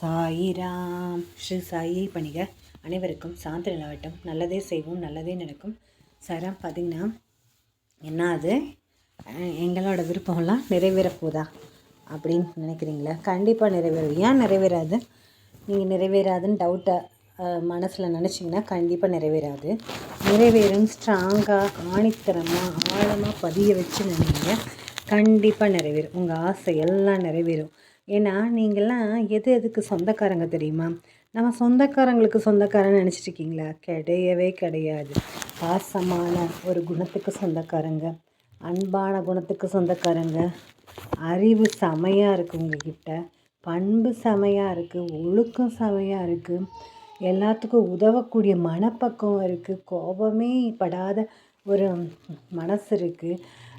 சாயிராம். ஸ்ரீ சாயி பணிக. அனைவருக்கும் சாந்தி நிலவட்டம். நல்லதே செய்வோம் நல்லதே நடக்கும். சாராம் பார்த்தீங்கன்னா என்ன அது? எங்களோட விருப்பம்லாம் நிறைவேறப்போதா அப்படின்னு நினைக்கிறீங்களா? கண்டிப்பாக நிறைவேறும். ஏன் நிறைவேறாது? நீங்கள் நிறைவேறாதுன்னு டவுட்டை மனசில் நினச்சிங்கன்னா கண்டிப்பாக நிறைவேறாது. நிறைவேறும் ஸ்ட்ராங்காக ஆணித்தரமாக ஆழமாக பதிய வச்சு நினைங்க. கண்டிப்பாக நிறைவேறும். உங்கள் ஆசை எல்லாம் நிறைவேறும். ஏன்னா நீங்கள்லாம் எது எதுக்கு சொந்தக்காரங்க தெரியுமா? நம்ம சொந்தக்காரங்களுக்கு சொந்தக்காரன் நினச்சிட்டு இருக்கீங்களா கிடையவே கிடையாது. பாசமான ஒரு குணத்துக்கு சொந்தக்காரங்க அன்பான குணத்துக்கு சொந்தக்காரங்க அறிவு செமையாக இருக்குது உங்ககிட்ட பண்பு செமையாக இருக்குது ஒழுக்கம் செமையாக இருக்குது எல்லாத்துக்கும் உதவக்கூடிய மனப்பக்கம் இருக்குது கோபமே படாத ஒரு மனசு இருக்குது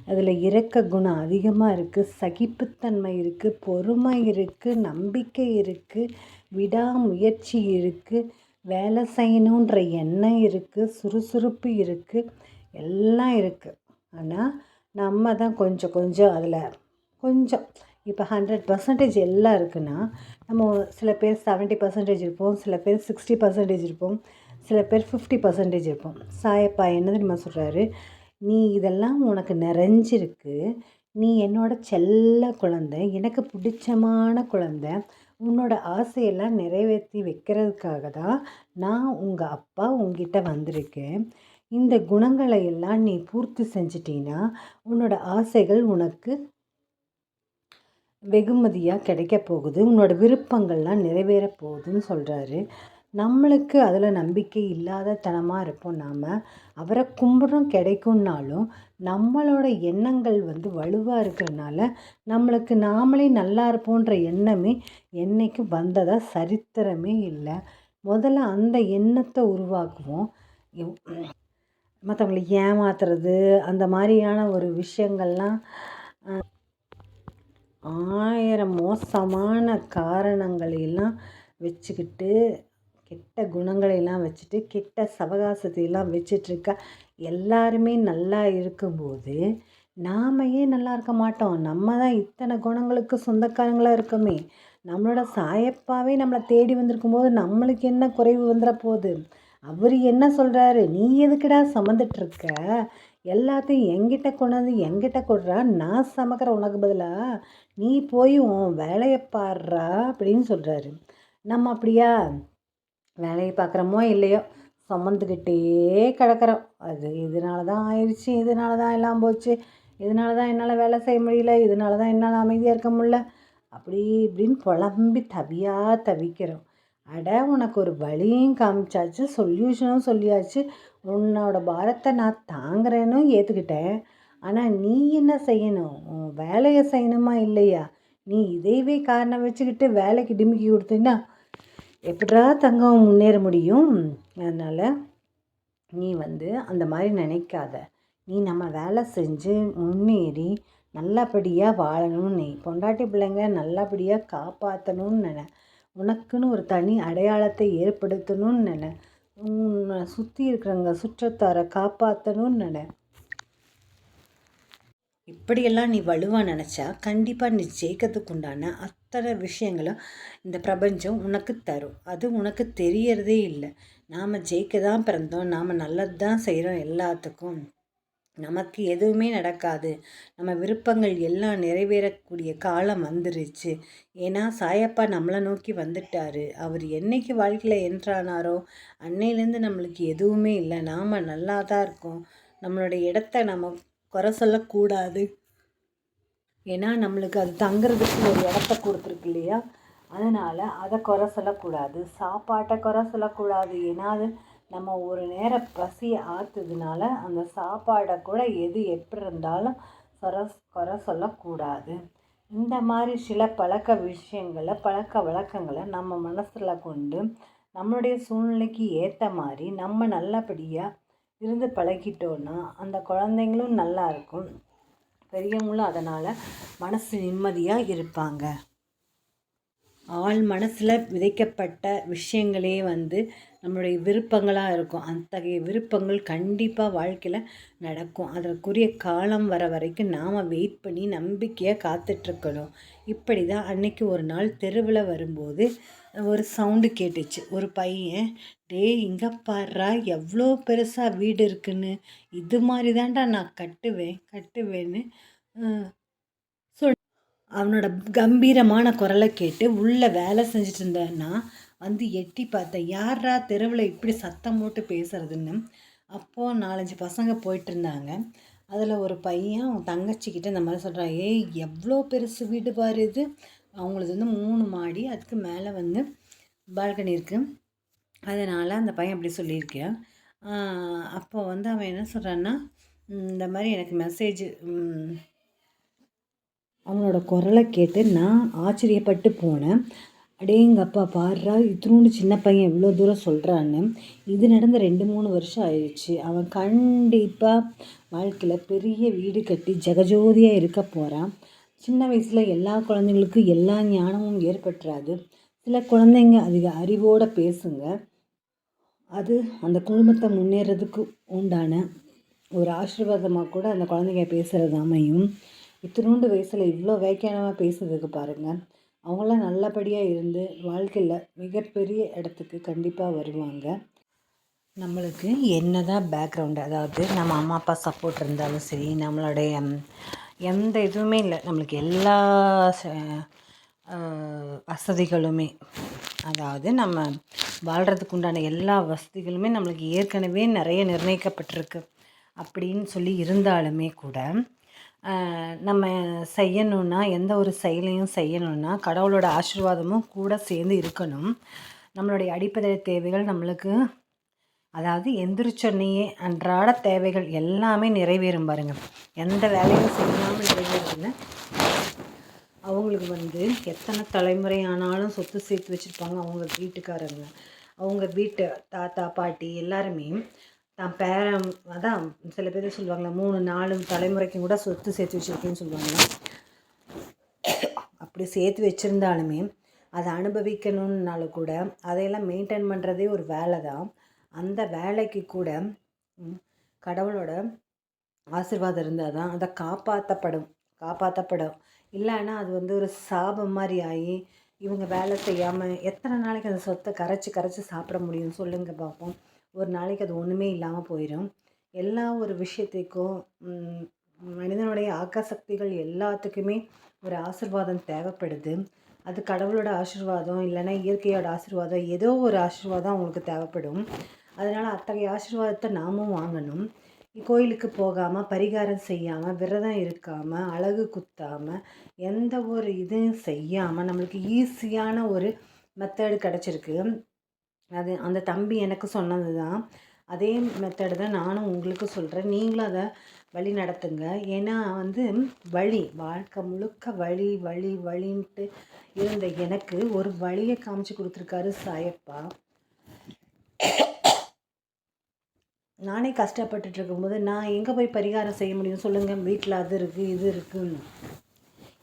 அதில் இரக்க குணம் அதிகமாக இருக்குது சகிப்புத்தன்மை இருக்குது பொறுமை இருக்குது நம்பிக்கை இருக்குது விடாமுயற்சி இருக்குது வேலை செய்யணுன்ற எண்ணம் இருக்குது சுறுசுறுப்பு இருக்குது எல்லாம் இருக்குது ஆனால் நம்ம தான் கொஞ்சம் கொஞ்சம் அதில் கொஞ்சம். இப்போ ஹண்ட்ரட் பர்சன்டேஜ் எல்லாம் இருக்குன்னா நம்ம சில பேர் செவன்ட்டி பர்சன்டேஜ் இருப்போம் சில பேர் சிக்ஸ்டி பர்சன்டேஜ் இருப்போம் சில பேர் ஃபிஃப்டி பர்சன்டேஜ் இருப்போம். சாயப்பா என்ன தெரியுமா சொல்கிறாரு நீ இதெல்லாம் உனக்கு நிறைஞ்சிருக்கு. நீ என்னோட செல்ல குழந்தை எனக்கு பிடிச்சமான குழந்தை உன்னோட ஆசையெல்லாம் நிறைவேற்றி வைக்கிறதுக்காக தான் நான் உங்கள் அப்பா உங்ககிட்ட வந்திருக்கேன். இந்த குணங்களை எல்லாம் நீ பூர்த்தி செஞ்சிட்டீன்னா உன்னோட ஆசைகள் உனக்கு வெகுமதியாக கிடைக்க போகுது. உன்னோட விருப்பங்கள்லாம் நிறைவேற போகுதுன்னு சொல்கிறாரு நம்மளுக்கு அதில் நம்பிக்கை இல்லாத தனமாக இருப்போம் நாம். அவரை கும்பிட்றோம் கிடைக்கும்னாலும் நம்மளோட எண்ணங்கள் வந்து வலுவாக இருக்கிறனால நம்மளுக்கு நாமளே நல்லா இருப்போன்ற எண்ணமே என்றைக்கும் வந்ததாக சரித்திரமே இல்லை. முதல்ல அந்த எண்ணத்தை உருவாக்குவோம். மற்றவங்களை ஏமாத்துறது அந்த மாதிரியான ஒரு விஷயங்கள்லாம் ஆயிரம் மோசமான காரணங்களை எல்லாம் வச்சுக்கிட்டு கெட்ட குணங்களை எல்லாம் வச்சுட்டு கெட்ட சவகாசத்தையெல்லாம் வச்சிட்ருக்க. எல்லாருமே நல்லா இருக்கும்போது நாம் ஏன் நல்லா இருக்க மாட்டோம்? நம்ம தான் இத்தனை குணங்களுக்கு சொந்தக்காரங்களாக இருக்கோமே. நம்மளோட சாயப்பாவே நம்மளை தேடி வந்திருக்கும் போது நம்மளுக்கு என்ன குறைவு வந்துட போகுது அவர் என்ன சொல்கிறாரு நீ எதுக்குடா சமந்துட்டுருக்க எல்லாத்தையும் எங்கிட்ட கொண்டாந்து எங்கிட்ட கொடுறா? நான் சமைக்கிற உனக்கு பதிலாக நீ போய் உன் வேலையை பாடுறா அப்படின்னு சொல்கிறாரு நம்ம அப்படியா? வேலையை பார்க்குறோமோ இல்லையோ சுமந்துக்கிட்டே கிடக்குறோம். அது இதனால தான் ஆயிடுச்சு இதனால தான் எல்லாம் போச்சு இதனால தான் என்னால் வேலை செய்ய முடியல இதனால தான் என்னால் அமைதியாக இருக்க முடியல. அப்படி இப்படின்னு புலம்பி தவியாக தவிக்கிறோம். அட உனக்கு ஒரு வழியும் காமிச்சாச்சு சொல்யூஷனும் சொல்லியாச்சு. உன்னோட பாரத்தை நான் தாங்குறேன்னு ஏற்றுக்கிட்டேன் ஆனால் நீ என்ன செய்யணும்? உன் வேலையை செய்யணுமா இல்லையா? நீ இதையவே காரணம் வச்சுக்கிட்டு வேலைக்கு டிமிக்கி கொடுத்தீங்கன்னா எப்படிடா தங்கம் முன்னேற முடியும்? அதனால் நீ வந்து அந்த மாதிரி நினைக்காத. நீ நம்ம வேலை செஞ்சு முன்னேறி நல்லபடியாக வாழணும்னு நீ. பொண்டாட்டி பிள்ளைங்க நல்லபடியாக காப்பாற்றணும்னு நினை. உனக்குன்னு ஒரு தனி அடையாளத்தை ஏற்படுத்தணும்னு நினை. உன்னை சுற்றி இருக்கிறவங்க சுற்றத்தாரை காப்பாற்றணும்னு நினை. இப்படியெல்லாம் நீ வலுவாக நினச்சா கண்டிப்பாக நீ ஜெயிக்கிறதுக்கு உண்டான அத்தனை விஷயங்களும் இந்த பிரபஞ்சம் உனக்கு தரும். அது உனக்கு தெரியறதே இல்லை. நாம் ஜெயிக்க தான் பிறந்தோம். நாம் நல்லது தான் செய்கிறோம் எல்லாத்துக்கும். நமக்கு எதுவுமே நடக்காது. நம்ம விருப்பங்கள் எல்லாம் நிறைவேறக்கூடிய காலம் வந்துருச்சு. ஏன்னா சாயப்பா நம்மளை நோக்கி வந்துட்டாரு. அவர் என்னைக்கு வாழ்க்கையில் என்றானாரோ அன்னையிலேருந்து நம்மளுக்கு எதுவுமே இல்லை. நாம் நல்லா தான் இருக்கோம். நம்மளுடைய இடத்த நம்ம குறை சொல்லக்கூடாது. ஏன்னா நம்மளுக்கு அது தங்குறதுக்கு ஒரு இடத்த கொடுத்துருக்கு இல்லையா? அதனால் அதை குறை சொல்லக்கூடாது. சாப்பாட்டை குறை சொல்லக்கூடாது. ஏன்னா அது நம்ம ஒரு நேர பசியை ஆற்றுதுனால அந்த சாப்பாடை கூட எது எப்படி இருந்தாலும் சொர குறை சொல்லக்கூடாது. இந்த மாதிரி சில பழக்க விஷயங்களை பழக்க வழக்கங்களை நம்ம மனசில் கொண்டு நம்மளுடைய சூழ்நிலைக்கு ஏற்ற மாதிரி நம்ம நல்லபடியாக இருந்து பழகிட்டோன்னா அந்த குழந்தைங்களும் நல்லா இருக்கும். பெரியவங்களும் அதனால் மனசு நிம்மதியாக இருப்பாங்க. ஆள் மனசில் விதைக்கப்பட்ட விஷயங்களே வந்து நம்மளுடைய விருப்பங்களாக இருக்கும். அத்தகைய விருப்பங்கள் கண்டிப்பாக வாழ்க்கையில் நடக்கும். அதற்குரிய காலம் வர வரைக்கும் நாம் வெயிட் பண்ணி நம்பிக்கையாக காத்துட்ருக்கணும் இப்படி தான் அன்னைக்கு ஒரு நாள் தெருவில் வரும்போது ஒரு சவுண்டு கேட்டுச்சு. ஒரு பையன் டேய் இங்கே பாடுறா எவ்வளோ பெருசாக வீடு இருக்குன்னு. இது மாதிரி தான்டா நான் கட்டுவேன் கட்டுவேன்னு. சொல் அவனோட கம்பீரமான குரலை கேட்டு உள்ளே வேலை செஞ்சுட்டு இருந்தேன்னா வந்து எட்டி பார்த்தேன். யாரா தெருவில் இப்படி சத்தம் போட்டு பேசுறதுன்னு? அப்போது நாலஞ்சு பசங்க போயிட்டு இருந்தாங்க. அதில் ஒரு பையன் அவன் தங்கச்சிக்கிட்ட இந்த மாதிரி சொல்கிறான் ஏய் எவ்வளோ பெருசு வீடு பாரு இது. அவங்களது வந்து மூணு மாடி அதுக்கு மேலே வந்து பால்கனி இருக்குது அதனால் அந்த பையன் அப்படி சொல்லியிருக்கேன் அப்போ வந்து அவன் என்ன சொல்கிறான்னா இந்த மாதிரி எனக்கு மெசேஜ் அவனோட குரலை கேட்டு நான் ஆச்சரியப்பட்டு போனேன். அடேங்கப்பா பாடுறா இத்தினோண்டு சின்ன பையன் இவ்வளோ தூரம் சொல்கிறான்னு இது நடந்த ரெண்டு மூணு வருஷம் ஆயிடுச்சு. அவன் கண்டிப்பாக வாழ்க்கையில் பெரிய வீடு கட்டி ஜெகஜோதியாக இருக்க போகிறான் சின்ன வயசில் எல்லா குழந்தைங்களுக்கும் எல்லா ஞானமும் ஏற்பட்டுறாது. சில குழந்தைங்க அதிக அறிவோடு பேசுங்க. அது அந்த குடும்பத்தை முன்னேறதுக்கு உண்டான ஒரு ஆசீர்வாதமாக கூட அந்த குழந்தைங்க பேசுகிறது அமையும். இத்தினோண்டு வயசில் இவ்வளோ வேக்கியானமாக பேசுறதுக்கு பாருங்கள் அவங்களாம் நல்லபடியாக இருந்து வாழ்க்கையில் மிகப்பெரிய இடத்துக்கு கண்டிப்பாக வருவாங்க. நம்மளுக்கு என்ன தான் பேக்ரவுண்டு அதாவது நம்ம அம்மா அப்பா சப்போர்ட் இருந்தாலும் சரி நம்மளுடைய எந்த இதுவுமே இல்லை. நம்மளுக்கு எல்லா வசதிகளுமே. அதாவது நம்ம வாழ்கிறதுக்கு உண்டான எல்லா வசதிகளுமே நம்மளுக்கு ஏற்கனவே நிறைய நிர்ணயிக்கப்பட்டிருக்கு. அப்படின்னு சொல்லி இருந்தாலுமே கூட நம்ம செய்யணுன்னா எந்த ஒரு செயலையும் செய்யணுன்னா கடவுளோட ஆசிர்வாதமும் கூட சேர்ந்து இருக்கணும். நம்மளுடைய அடிப்படை தேவைகள் நம்மளுக்கு அதாவது எந்திரிச்சொன்னையே அன்றாட தேவைகள் எல்லாமே நிறைவேறும் பாருங்கள் எந்த வேலையும் செய்யாமல் நிறைவேறதில்லை அவங்களுக்கு வந்து எத்தனை தலைமுறை ஆனாலும் சொத்து சேர்த்து வச்சுருப்பாங்க அவங்க வீட்டுக்காரங்க. அவங்க வீட்டு தாத்தா பாட்டி எல்லாருமே தான் பேரன் அதான் சில பேர் சொல்லுவாங்களே மூணு நாலு தலைமுறைக்கு கூட சொத்து சேர்த்து வச்சுருக்கேன்னு சொல்லுவாங்க. அப்படி சேர்த்து வச்சுருந்தாலுமே அதை அனுபவிக்கணும்னாலும் கூட அதையெல்லாம் மெயின்டைன் பண்ணுறதே ஒரு வேலை தான் அந்த வேலைக்கு கூட கடவுளோட ஆசிர்வாதம் இருந்தால் தான் அதை காப்பாற்றப்படும் காப்பாற்றப்படும் இல்லைன்னா அது வந்து ஒரு சாபம் மாதிரி ஆகி இவங்க வேலை செய்யாமல் எத்தனை நாளைக்கு அந்த சொத்தை கரைச்சி கரைச்சி சாப்பிட முடியும் சொல்லுங்கள் பார்ப்போம். ஒரு நாளைக்கு அது ஒன்றுமே இல்லாமல் போயிடும் எல்லா ஒரு விஷயத்துக்கும் மனிதனுடைய ஆக்கசக்திகள் எல்லாத்துக்குமே ஒரு ஆசிர்வாதம் தேவைப்படுது. அது கடவுளோட ஆசிர்வாதம் இல்லைன்னா இயற்கையோட ஆசிர்வாதம் ஏதோ ஒரு ஆசிர்வாதம் அவங்களுக்கு தேவைப்படும். அதனால் அத்தகைய ஆசிர்வாதத்தை நாமும் வாங்கணும். கோயிலுக்கு போகாமல் பரிகாரம் செய்யாமல் விரதம் இருக்காமல் அழகு குத்தாமல் எந்த ஒரு இதையும் செய்யாமல் நம்மளுக்கு ஈஸியான ஒரு மெத்தடு கிடச்சிருக்கு. அது அந்த தம்பி எனக்கு சொன்னது தான் அதே மெத்தடு தான் நானும் உங்களுக்கு சொல்கிறேன் நீங்களும் அதை வழி நடத்துங்க. ஏன்னா வந்து வழி வாழ்க்கை முழுக்க வழி வழி வழின்ட்டு இருந்த எனக்கு ஒரு வழியை காமிச்சு கொடுத்துருக்காரு சாயப்பா. நானே கஷ்டப்பட்டுட்டு இருக்கும்போது நான் எங்கே போய் பரிகாரம் செய்ய முடியும்? சொல்லுங்கள் வீட்டில் அது இருக்குது இது இருக்குன்னு.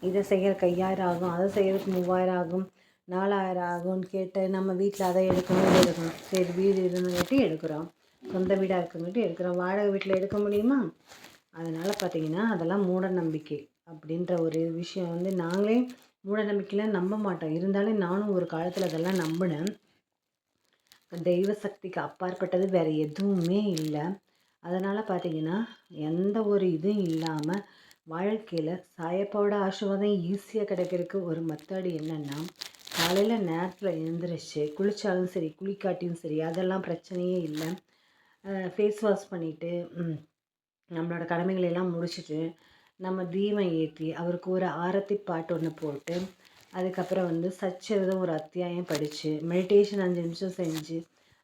இதை செய்கிற ஐயாயிரம் ஆகும் அதை செய்கிறதுக்கு மூவாயிரம் ஆகும் நாலாயிரம் ஆகும்னு கேட்டு நம்ம வீட்டில் அதை எடுக்கணும் இதை எடுக்கணும். சரி வீடு இருந்துகிட்டு எடுக்கிறோம். சொந்த வீடாக இருக்குங்கிட்டு எடுக்கிறோம். வாடகை வீட்டில் எடுக்க முடியுமா? அதனால் பார்த்திங்கன்னா அதெல்லாம் மூட நம்பிக்கை அப்படின்ற ஒரு விஷயம் வந்து நாங்களே மூட நம்பிக்கையெலாம் நம்ப மாட்டோம். இருந்தாலும் நானும் ஒரு காலத்தில் அதெல்லாம் நம்பினேன். தெய்வ சக்திக்கு அப்பாற்பட்டது வேறு எதுவுமே இல்லை. அதனால் பார்த்திங்கன்னா எந்த ஒரு இதுவும் இல்லாமல் வாழ்க்கையில் சாயப்பாவோட ஆசீர்வாதம் ஈஸியாக கிடைக்கிறதுக்கு ஒரு மெத்தடு என்னென்னா காலையில் நேரத்தில் எழுந்திரிச்சு குளித்தாலும் சரி குளிக்காட்டியும் சரி அதெல்லாம் பிரச்சனையே இல்லை. ஃபேஸ் வாஷ் பண்ணிவிட்டு நம்மளோட கடமைகளெல்லாம் முடிச்சுட்டு நம்ம தீபம் ஏற்றி அவருக்கு ஒரு ஆரத்தி பாட்டு ஒன்று போட்டு அதுக்கப்புறம் வந்து சச்சரிதம் ஒரு அத்தியாயம் படித்து மெடிடேஷன் அஞ்சு நிமிஷம் செஞ்சு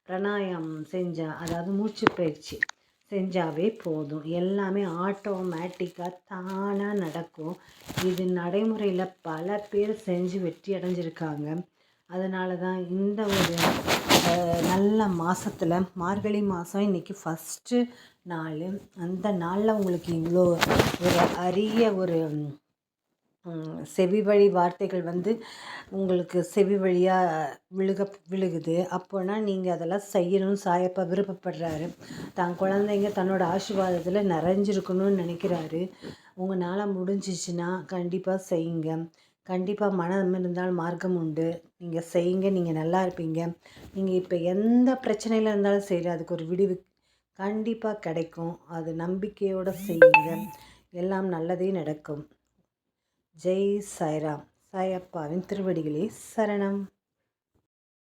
பிராணாயாமம் செஞ்சால் அதாவது மூச்சு பயிற்சி செஞ்சாவே போதும். எல்லாமே ஆட்டோமேட்டிக்காக தானாக நடக்கும். இது நடைமுறையில் பல பேர் செஞ்சு வெற்றி அடைஞ்சிருக்காங்க. அதனால தான் இந்த ஒரு நல்ல மாதத்தில் மார்கழி மாதம் இன்றைக்கி ஃபஸ்ட்டு நாள். அந்த நாளில் உங்களுக்கு இவ்வளோ ஒரு அரிய ஒரு செவி வழி வார்த்தைகள் வந்து உங்களுக்கு செவி வழியாக விழுக விழுகுது. அப்போனா நீங்கள் அதெல்லாம் செய்யணும்னு சாயப்பா விருப்பப்படுறாரு. தான் குழந்தைங்க தன்னோட ஆசீர்வாதத்தில் நிறைஞ்சிருக்கணும்னு நினைக்கிறாரு. உங்களால் முடிஞ்சிச்சுன்னா கண்டிப்பாக செய்யுங்க. கண்டிப்பாக மனம் இருந்தால் மார்க்கம் உண்டு. நீங்கள் செய்யுங்க நீங்கள் நல்லா இருப்பீங்க. நீங்கள் இப்போ எந்த பிரச்சனையில் இருந்தாலும் சரி அதுக்கு ஒரு விடிவு கண்டிப்பாக கிடைக்கும். அது நம்பிக்கையோடு செய்யுங்க. எல்லாம் நல்லதே நடக்கும். ஜெய் சாய்ராம் சாயப்பாவின் திருவடிகளே சரணம்.